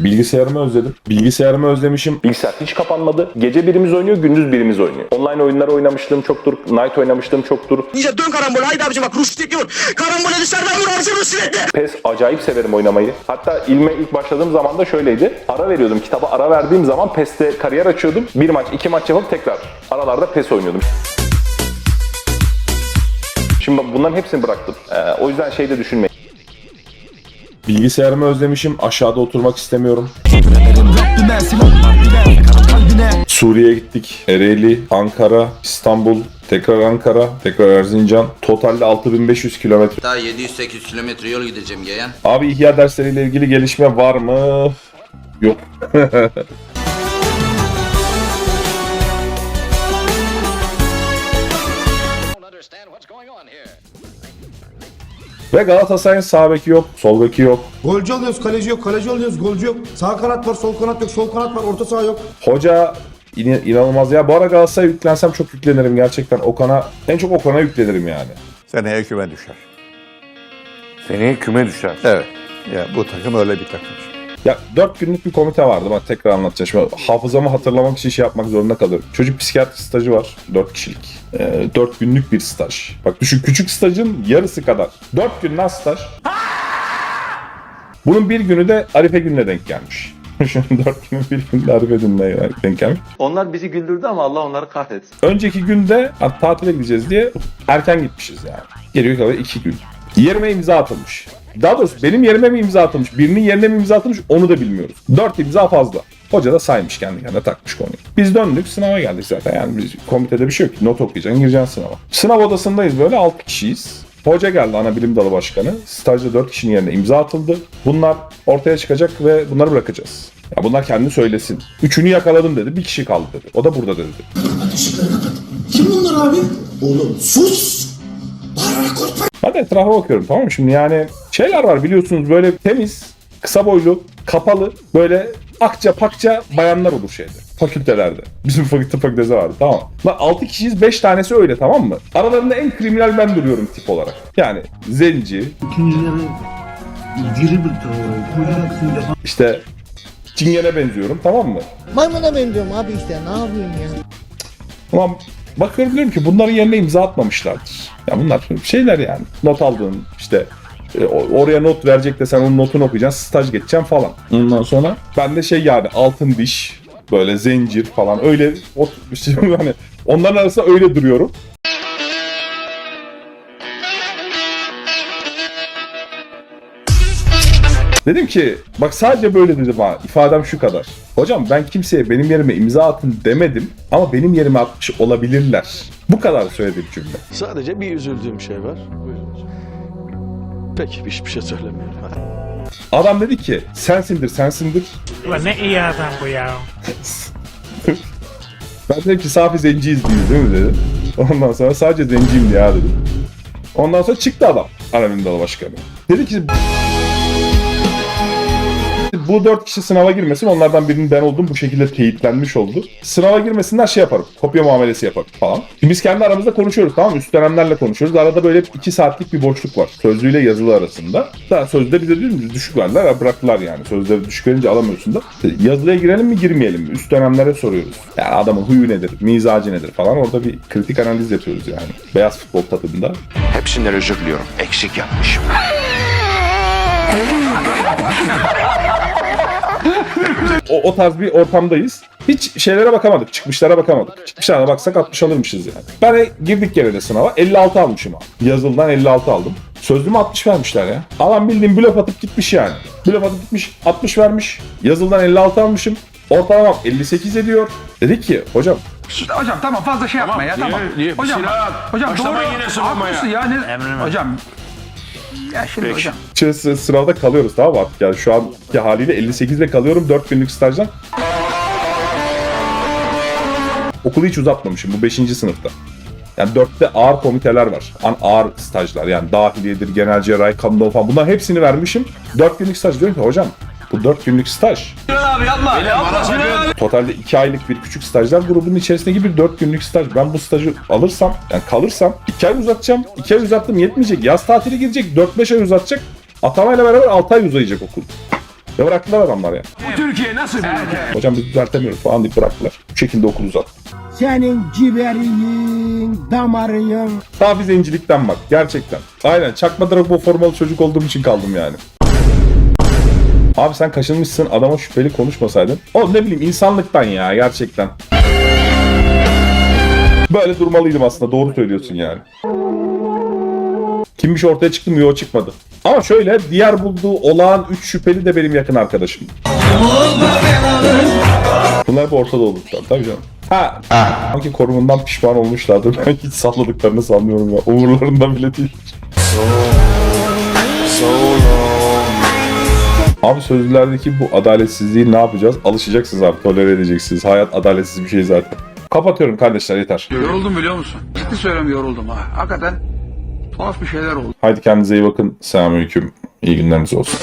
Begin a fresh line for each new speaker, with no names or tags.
Bilgisayarımı özledim. Bilgisayarımı özlemişim. Bilgisayar hiç kapanmadı. Gece birimiz oynuyor, gündüz birimiz oynuyor. Online oyunlar oynamışlığım çoktur. Night oynamışlığım çoktur.
İyice dön karambol. Haydi abicim bak Rusletli vur. Karambole dışarıdan vur. Abicim Rusletli.
PES acayip severim oynamayı. Hatta ilme ilk başladığım zaman da şöyleydi. Ara veriyordum. Kitaba ara verdiğim zaman PES'te kariyer açıyordum. Bir maç, iki maç yapıp tekrar aralarda PES oynuyordum. Şimdi bunların hepsini bıraktım. Ee, o yüzden şey de düşünmeyin. Bilgisayarımı özlemişim. Aşağıda oturmak istemiyorum. Suriye'ye gittik. Ereğli, Ankara, İstanbul, tekrar Ankara, tekrar Erzincan. Totalde 6500 kilometre.
Daha 700-800 kilometre yol gideceğim yeğen.
Abi ihya dersleriyle ilgili gelişme var mı? Yok. Ve Galatasaray'ın sağ beki yok, sol beki yok.
Golcü alıyoruz, kaleci yok, kaleci alıyoruz, golcü yok. Sağ kanat var, sol kanat yok, sol kanat var, orta saha yok.
Hoca in- inanılmaz ya. Bu ara Galatasaray'a yüklensem çok yüklenirim gerçekten. Okan'a, en çok Okan'a yüklenirim yani.
Seneye küme düşer.
Seneye küme düşer.
Evet. Ya bu takım öyle bir takım.
Ya 4 günlük bir komite vardı. Bak tekrar anlatacağım. Şimdi hafızamı hatırlamak için şey yapmak zorunda kalıyorum. Çocuk psikiyatri stajı var. 4 kişilik. Ee, 4 günlük bir staj. Bak düşün küçük stajın yarısı kadar. 4 gün lan staj. Bunun bir günü de Arife gününe denk gelmiş. Şu 4 günün bir günü de Arife gününe denk gelmiş.
Onlar bizi güldürdü ama Allah onları kahretsin.
Önceki günde ha, tatile gideceğiz diye erken gitmişiz yani. Geriye kadar 2 gün. Yerime imza atılmış. Daha doğrusu benim yerime mi imza atılmış, birinin yerine mi imza atılmış onu da bilmiyoruz. 4 imza fazla. Hoca da saymış kendi kendine takmış konuyu. Biz döndük sınava geldik zaten yani biz komitede bir şey yok ki not okuyacaksın gireceksin sınava. Sınav odasındayız böyle 6 kişiyiz. Hoca geldi ana bilim dalı başkanı. Stajda 4 kişinin yerine imza atıldı. Bunlar ortaya çıkacak ve bunları bırakacağız. Ya bunlar kendini söylesin. Üçünü yakaladım dedi. Bir kişi kaldı dedi. O da burada dedi.
Kim bunlar abi? Oğlum sus.
Ben de etrafa bakıyorum tamam mı? Şimdi yani şeyler var biliyorsunuz böyle temiz, kısa boylu, kapalı, böyle akça pakça bayanlar olur şeyde. Fakültelerde. Bizim fakülte fakültesi vardı tamam. Lan 6 kişiyiz 5 tanesi öyle tamam mı? Aralarında en kriminal ben duruyorum tip olarak. Yani zenci, işte çingene benziyorum tamam mı?
Maymuna benziyorum abi işte ne yapayım ya.
Ama bakıyorum diyorum ki bunların yerine imza atmamışlardır. Ya bunlar şeyler yani. Not aldığın işte e, o- oraya not verecek de sen onun notunu okuyacaksın. Staj geçeceksin falan. Ondan sonra ben de şey yani altın diş böyle zincir falan öyle o, işte hani onların arasında öyle duruyorum. Dedim ki bak sadece böyle dedim ha ifadem şu kadar. Hocam ben kimseye benim yerime imza atın demedim ama benim yerime atmış olabilirler. Bu kadar söylediğim cümle.
Sadece bir üzüldüğüm şey var. Peki hiçbir şey söylemiyorum.
Adam dedi ki sensindir sensindir.
Ulan ne iyi adam bu ya.
Ben dedim ki safi zenciyiz biz değil mi dedim. Ondan sonra sadece zenciyim ya dedim. Ondan sonra çıktı adam. Anadolu Dalı Başkanı. Dedi ki bu dört kişi sınava girmesin. Onlardan birinin ben oldum. Bu şekilde teyitlenmiş oldu. Sınava girmesinler şey yaparım. Kopya muamelesi yaparım falan. Şimdi biz kendi aramızda konuşuyoruz tamam mı? Üst dönemlerle konuşuyoruz. Arada böyle iki saatlik bir boşluk var. Sözlüyle yazılı arasında. Daha sözde bize diyor muyuz? Düşük verdiler. Bıraktılar yani. Sözleri düşük verince alamıyorsun da. Yazılıya girelim mi girmeyelim mi? Üst dönemlere soruyoruz. Yani adamın huyu nedir? Mizacı nedir falan. Orada bir kritik analiz yapıyoruz yani. Beyaz futbol tadında.
Hepsinden özür diliyorum. Eksik yapmışım.
o, o tarz bir ortamdayız. Hiç şeylere bakamadık, çıkmışlara bakamadık. Çıkmışlara baksak 60 alırmışız yani. Ben de girdik gene de sınava 56 almışım abi. Yazılıdan 56 aldım. Sözlüğüme 60 vermişler ya. Adam bildiğin blöf atıp gitmiş yani. Blöf atıp gitmiş 60 vermiş. Yazılıdan 56 almışım. Ortalamam 58 ediyor. Dedik ki hocam
Hocam tamam fazla şey yapma ya tamam. hocam hocam doğru haklısın ya. Ne, hocam ya şimdi hocam.
ç- sı- sınavda kalıyoruz tamam mı artık yani şu anki haliyle 58 ile kalıyorum 4 günlük stajdan. Okulu hiç uzatmamışım bu 5. sınıfta. Yani 4'te ağır komiteler var. An ağır stajlar yani dahiliyedir, genel cerrahi, kanun falan bunların hepsini vermişim. 4 günlük staj diyorum ki hocam bu 4 günlük staj. Totalde 2 aylık bir küçük stajlar grubunun içerisindeki bir 4 günlük staj. Ben bu stajı alırsam, yani kalırsam 2 ay uzatacağım. 2 ay uzattım yetmeyecek. Yaz tatili girecek, 4-5 ay uzatacak. Atamayla beraber 6 ay uzayacak okul. Ve bıraktılar adamlar ya.
Bu Türkiye nasıl bir ülke?
Hocam biz düzeltemiyoruz falan deyip bıraktılar. Bu şekilde okul uzattı.
Senin ciğerin, damarın.
Daha bir zencilikten bak gerçekten. Aynen çakma Drogba formalı çocuk olduğum için kaldım yani. Abi sen kaşınmışsın adama şüpheli konuşmasaydın. O ne bileyim insanlıktan ya gerçekten. Böyle durmalıydım aslında doğru söylüyorsun yani. Kimmiş ortaya çıktı mı? Yok çıkmadı. Ama şöyle diğer bulduğu olağan 3 şüpheli de benim yakın arkadaşım. Bunlar hep ortada olduklar tabii canım. Ha. Sanki korumundan pişman olmuşlardır. Ben hiç salladıklarını sanmıyorum ya. Umurlarında bile değil. Abi sözlülerdeki bu adaletsizliği ne yapacağız? Alışacaksınız abi, tolere edeceksiniz. Hayat adaletsiz bir şey zaten. Kapatıyorum kardeşler yeter.
Yoruldum biliyor musun? Ciddi söylüyorum yoruldum ha. Hakikaten tuhaf bir şeyler oldu.
Haydi kendinize iyi bakın. Selamünaleyküm. İyi günleriniz olsun.